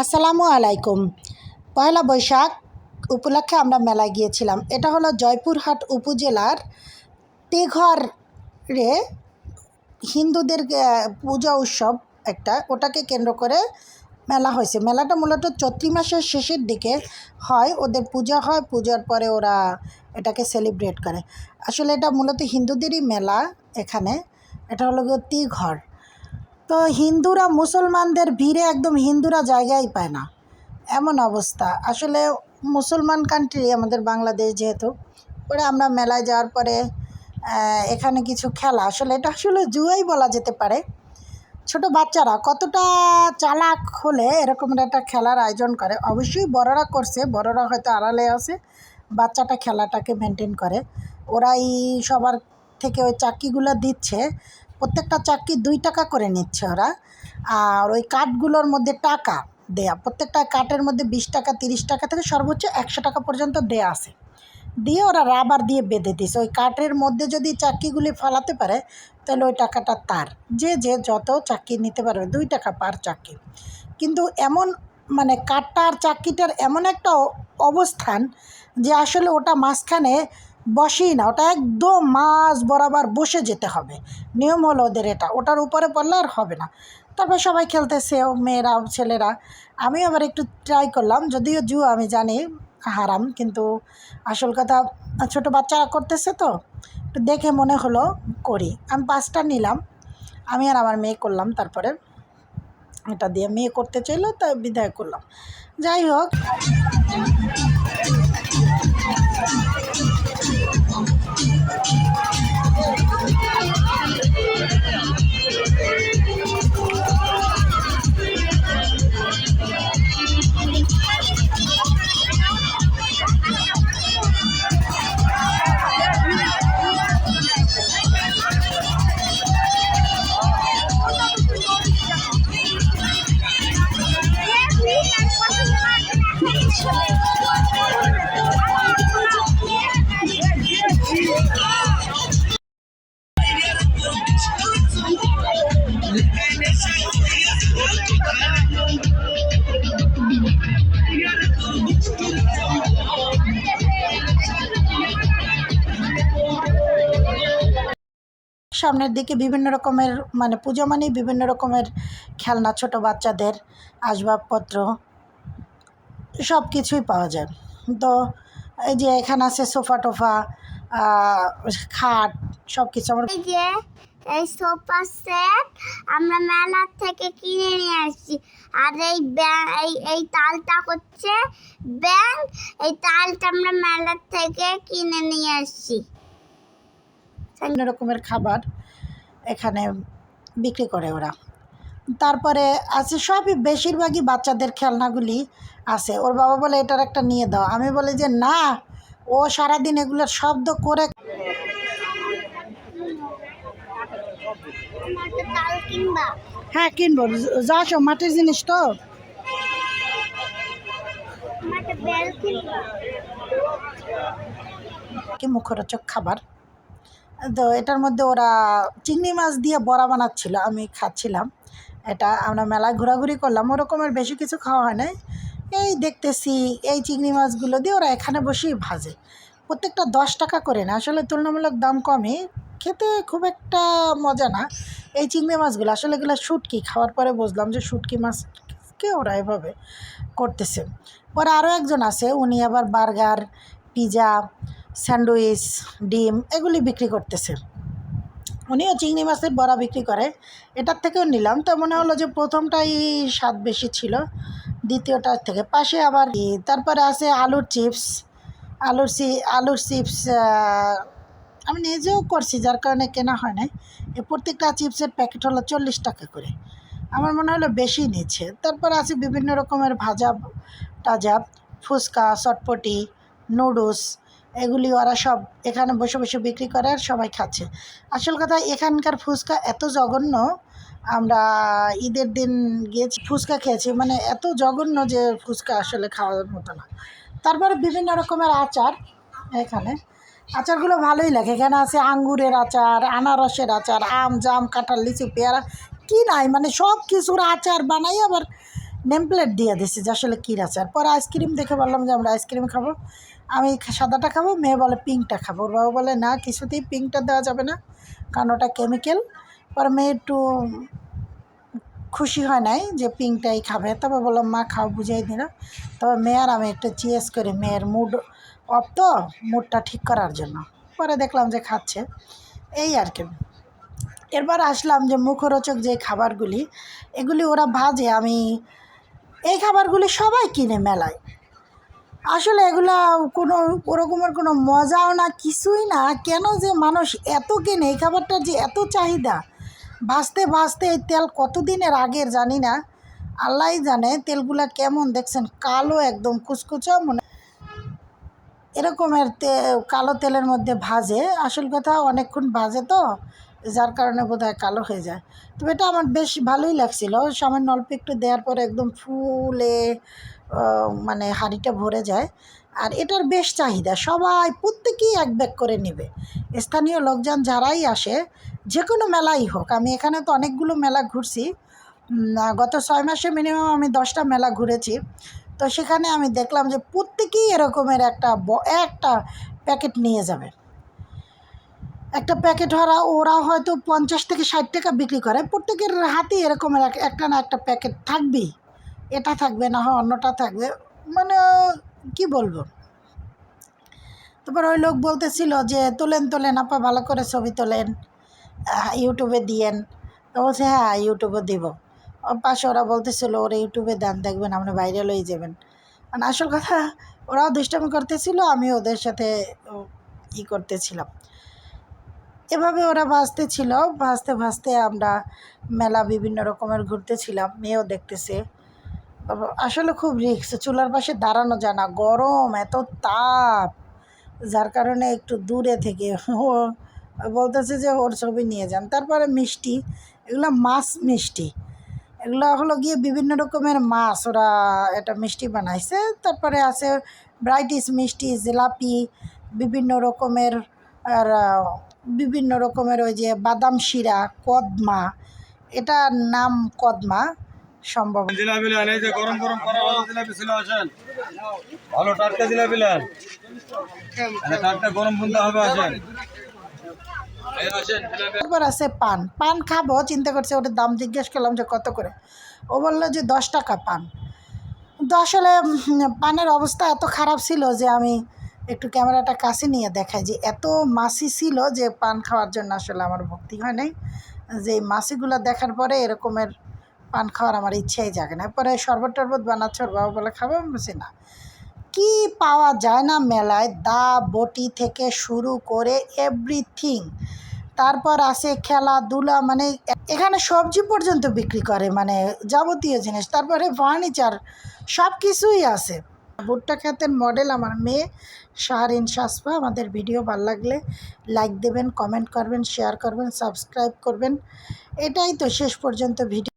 আসসালামু আলাইকুম। পয়লা বৈশাখ উপলক্ষে আমরা মেলায় গিয়েছিলাম। এটা হলো জয়পুরহাট উপজেলার তেঘরে হিন্দুদের পূজা উৎসব একটা। ওটাকে কেন্দ্র করে মেলা হয়েছে। মেলাটা মূলত চৈত্রি মাসের শেষের দিকে হয়। ওদের পূজা হয়। পূজার পরে ওরা এটাকে সেলিব্রেট করে। আসলে এটা মূলত হিন্দুদেরই মেলা এখানে। এটা হলো তিঘর। তো হিন্দুরা মুসলমানদের ভিড়ে একদম হিন্দুরা জায়গাই পায় না। এমন অবস্থা। আসলে মুসলমান কান্ট্রি আমাদের বাংলাদেশ যেহেতু, পরে আমরা মেলায় যাওয়ার পরে এখানে কিছু খেলা। আসলে এটা আসলে জুয়াই বলা যেতে পারে। ছোট বাচ্চারা কতটা চালাক হলে এরকম একটা খেলার আয়োজন করে। অবশ্যই বড়রা করছে, বড়রা হয়তো আড়ালে আছে। বাচ্চাটা খেলাটাকে মেনটেন করে। ওরাই সবার থেকে ওই চাক্কিগুলো দিচ্ছে। প্রত্যেকটা চাক্কি দুই টাকা করে নিচ্ছে ওরা। আর ওই কাঠগুলোর মধ্যে টাকা দেয়া, প্রত্যেকটা কাঠের মধ্যে বিশ টাকা, তিরিশ টাকা থেকে সর্বোচ্চ একশো টাকা পর্যন্ত দেয়া আছে। দিয়ে ওরা রাবার দিয়ে বেঁধে দিয়েছে। ওই কাঠের মধ্যে যদি চাকরিগুলি ফালাতে পারে, তাহলে ওই টাকাটা তার। যে যে যত চাকরি নিতে পারবে, দুই টাকা পার চাকরি। কিন্তু এমন মানে কাঠটা আর চাক্কিটার এমন একটা অবস্থান যে আসলে ওটা মাঝখানে বসেই না, ওটা একদম মাছ বরাবর বসে যেতে হবে। নিয়ম হলো ওদের এটা। ওটার উপরে পড়লে আর হবে না। তারপর সবাই খেলতেছে, মেয়েরা, ছেলেরা। আমি আবার একটু ট্রাই করলাম, যদিও জু, আমি জানি, হারাম। কিন্তু আসল কথা, ছোট বাচ্চারা করতেছে তো, একটু দেখে মনে হলো করি। আমি পাঁচটা নিলাম। আমি আর আমার মেয়ে করলাম তারপরে। এটা দিয়ে মেয়ে করতে চাইলো, তাই বিদায় করলাম। যাই হোক। সামনের দিকে বিভিন্ন রকমের মানে পুজো মানেই বিভিন্ন রকমের খেলনা ছোট বাচ্চাদের আসবাবপত্র সব কিছুই পাওয়া যায়। তো এই যে এখানে আছে সোফা টোফা খাট সব কিছু আমার এই এই সোফা সেট আমরা মেলা থেকে কিনে নিয়ে আসছি। আর এই এই এই তালটা হচ্ছে ব্যাং এই তালটা আমরা মেলা থেকে কিনে নিয়ে আসছি। বিভিন্ন রকমের খাবার এখানে বিক্রি করে ওরা। তারপরে আছে সবই বেশিরভাগই বাচ্চাদের খেলনাগুলি আছে। ওর বাবা বলে, এটার একটা নিয়ে দাও। আমি বলি যে, না, ও সারাদিন এগুলোর শব্দ করে হ্যাঁ কিনবো। যাস, মাটির জিনিস তো। মুখরোচক খাবার? তো এটার মধ্যে ওরা চিংড়ি মাছ দিয়ে বড়া বানাচ্ছিল, আমি খাচ্ছিলাম। এটা আমরা মেলায় ঘোরাঘুরি করলাম, ওরকমের বেশি কিছু খাওয়া হয় নাই। এই দেখতেছি, এই চিংড়ি মাছগুলো দিয়ে ওরা এখানে বসেই ভাজে। প্রত্যেকটা দশ টাকা করে না, আসলে তুলনামূলক দাম কমই। খেতে খুব একটা মজা না। এই চিংড়ি মাছগুলো, আসলে এগুলো শুটকি, খাওয়ার পরে বুঝলাম যে শুটকি মাছকে ওরা এভাবে করতেছে। ওরা আরও একজন আছে, উনি আবার বার্গার, পিজা স্যান্ডউইচ, ডিম এগুলি বিক্রি করতেছে। উনিও চিংড়ি মাছের বড়া বিক্রি করে। এটার থেকেও নিলাম। তো মনে হলো যে প্রথমটাই স্বাদ বেশি ছিল, দ্বিতীয়টার থেকে। পাশে আবার তারপরে আছে আলুর চিপস। আলুর চি, আলুর চিপস আমি নিজেও করছি, যার কারণে কেনা হয় নাই। প্রত্যেকটা চিপসের প্যাকেট হলো চল্লিশ টাকা করে। আমার মনে হলো বেশি নিচ্ছে। তারপর আছে বিভিন্ন রকমের ভাজা টাজা ফুচকা, চটপটি, নুডলস এগুলি ওরা সব এখানে বসে বসে বিক্রি করে আর সবাই খাচ্ছে। আসল কথা, এখানকার ফুচকা এত জঘন্য, আমরা ঈদের দিন গিয়েছি, ফুচকা খেয়েছি মানে এত জঘন্য যে ফুচকা আসলে খাওয়ার মতো না। তারপরে বিভিন্ন রকমের আচার এখানে। আচারগুলো ভালোই লাগে, এখানে আছে আঙ্গুরের আচার, আনারসের আচার, আম, জাম, কাঁঠাল, লিচু, পেয়ারা, কি নাই মানে সব কিছুর আচার বানাই আবার নেমপ্লেট দিয়ে দিছি যে আসলে কী আচার। পরে আইসক্রিম দেখে বললাম যে আমরা আইসক্রিম খাব। আমি সাদাটা খাব, মেয়ে বলে পিঙ্কটা খাব। ওর বাবা বলে, না, কিছুতেই পিঙ্কটা দেওয়া যাবে না, কারণ ওটা কেমিক্যাল। পর মেয়ে একটু খুশি হয় নাই যে পিঙ্কটাই খাবে। তবে বললাম মা, খাও বুঝাই দিল। তবে মেয়ের আমি একটু চিয়েস করি মেয়ের মুড অফ তো মুডটা ঠিক করার জন্য। পরে দেখলাম যে খাচ্ছে। এই আর কি। এরপর আসলাম যে মুখরোচক যে খাবারগুলি, এগুলি ওরা ভাজে। আমি এই খাবারগুলি সবাই কিনে মেলায়। আসলে এগুলা কোনো, ওরকমের কোনো মজাও না, কিছুই না। কেন যে মানুষ এত কেনে, এই খাবারটার যে এত চাহিদা ভাজতে ভাজতে এই তেল কতদিনের আগের জানি না। আল্লাহই জানে তেলগুলা কেমন, দেখছেন কালো একদম, কুচকুচো মনে এরকমের তে, কালো তেলের মধ্যে ভাজে, আসল কথা অনেকক্ষণ ভাজে তো, যার কারণে বোধহয় কালো হয়ে যায়। তবে এটা আমার বেশ ভালোই লাগছিল, সামান্য অল্প একটু দেওয়ার পর একদম ফুলে মানে হাঁড়িটা ভরে যায়। আর এটার বেশ চাহিদা, সবাই প্রত্যেকেই এক ব্যাগ করে নেবে। স্থানীয় লোকজন যারাই আসে যে কোনো মেলাই হোক, আমি এখানে তো অনেকগুলো মেলা ঘুরছি। গত ছয় মাসে মিনিমাম আমি দশটা মেলা ঘুরেছি। তো সেখানে আমি দেখলাম যে প্রত্যেকেই এরকমের একটা একটা প্যাকেট নিয়ে যাবে। একটা প্যাকেট ওরা ওরা হয়তো পঞ্চাশ থেকে ষাট টাকা বিক্রি করে। প্রত্যেকের হাতে এরকমের একটা না একটা প্যাকেট থাকবেই। এটা থাকবে, না হয় অন্যটা থাকবে মানে কি বলব? তারপর ওই লোক বলতেছিল যে, তোলেন তোলেন, আপা ভালো করে ছবি তোলেন ইউটিউবে দিয়েন। তো বলছে হ্যাঁ ইউটিউবে দিব। পাশে ওরা বলতেছিল, ওরা, ইউটিউবে দেন, দেখবেন আপনি বাইরে লই যাবেন। মানে আসল কথা, ওরাও দুষ্টামি করতেছিল আমি ওদের সাথে ই করতেছিলাম। এভাবে ওরা ভাসতে ছিল ভাসতে ভাসতে আমরা মেলা বিভিন্ন রকমের ঘুরতেছিলাম, মেয়েও দেখতেছে। আসলে খুব রিক্স চুলার পাশে দাঁড়ানো যায় না, গরম, এত তাপ। যার কারণে একটু দূরে থেকে ও বলতেছে যে ওর ছবি নিয়ে যান। তারপরে মিষ্টি, এগুলো মাছ মিষ্টি। এগুলো হলো গিয়ে বিভিন্ন রকমের মাছ, ওরা এটা মিষ্টি বানাইছে। তারপরে আছে ব্রাইটিস মিষ্টি, জিলাপি, বিভিন্ন রকমের, আর, বিভিন্ন রকমের ওই যে বাদাম শিরা, কদমা। এটার নাম কদমা। সম্ভব। জিলাপি নেন এই যে গরম গরম করা ভালো জিলাপি ছিল আসেন। ভালো টাটকা জিলাপি নেন টাটকা গরম বুন্দা হবে আসেন। এই আসেন জিলাপি। তারপর আছে পান। পান খাব চিন্তা করছে ওটার দাম জিজ্ঞেস করলাম যে কত করে। ও বলল যে দশ টাকা পান। তো আসলে পানের অবস্থা এত খারাপ ছিল যে আমি একটু ক্যামেরাটা কাছে নিয়ে দেখাই যে এত মাছি ছিল যে পান খাওয়ার জন্য আসলে আমার ভক্তি হয় নাই। যে এই মাছিগুলো দেখার পরে এরকমের পান খাওয়ার আমার ইচ্ছাই জাগে না। পরে শরবত টরবত বানাচ্ছে, ওর বাবা বলে খাব বলছি, না। কি পাওয়া যায় না মেলায়, দা বটি থেকে শুরু করে এভরিথিং তারপর আসে খেলাধুলা মানে এখানে সবজি পর্যন্ত বিক্রি করে মানে যাবতীয় জিনিস। তারপরে ফার্নিচার সব কিছুই আছে ভুট্টা খাতের মডেল আমার মেয়ে, শাহরিন শাসপা আমাদের ভিডিও ভালো লাগলে লাইক দেবেন কমেন্ট করবেন শেয়ার করবেন সাবস্ক্রাইব করবেন। এটাই তো শেষ পর্যন্ত ভিডিও